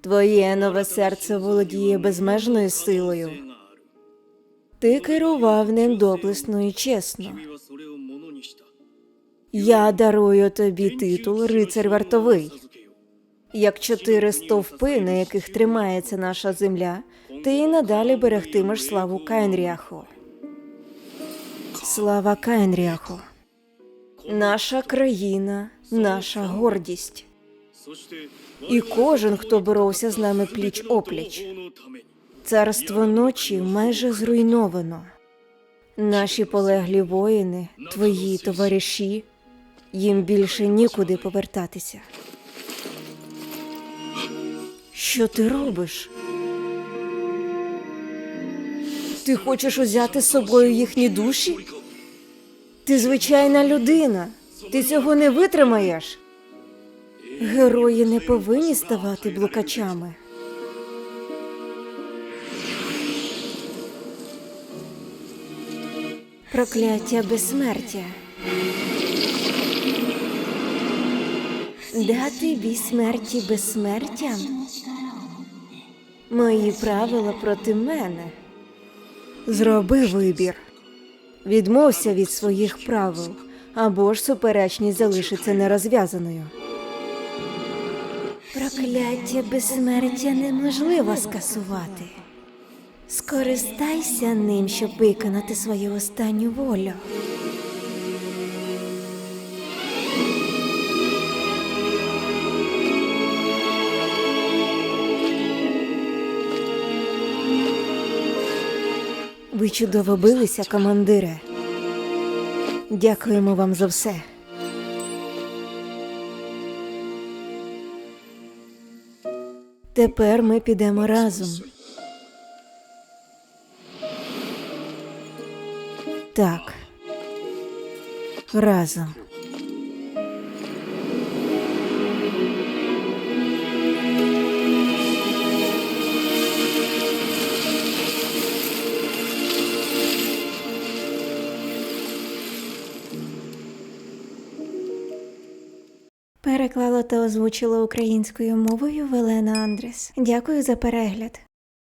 Твоє нове серце володіє безмежною силою. Ти керував ним доблесно і чесно. Я дарую тобі титул Рицар вартовий. Як чотири стовпи, на яких тримається наша земля, ти і надалі берегтимеш славу Кайнріахо. Слава Кайнріахо. Наша країна, наша гордість і кожен, хто боровся з нами пліч опліч. Царство ночі майже зруйновано. Наші полеглі воїни, твої товариші, їм більше нікуди повертатися. Що ти робиш? Ти хочеш узяти з собою їхні душі? Ти звичайна людина. Ти цього не витримаєш. Герої не повинні ставати блукачами. Прокляття безсмертя. Дати бій смерті безсмертя? Мої правила проти мене. Зроби вибір. Відмовся від своїх правил, або ж суперечність залишиться нерозв'язаною. Прокляття безсмертя неможливо скасувати. Скористайся ним, щоб виконати свою останню волю. Ви чудово билися, командире. Дякуємо вам за все. Тепер ми підемо разом. Так. Разом. Переклала та озвучила українською мовою Велена Андрес. Дякую за перегляд.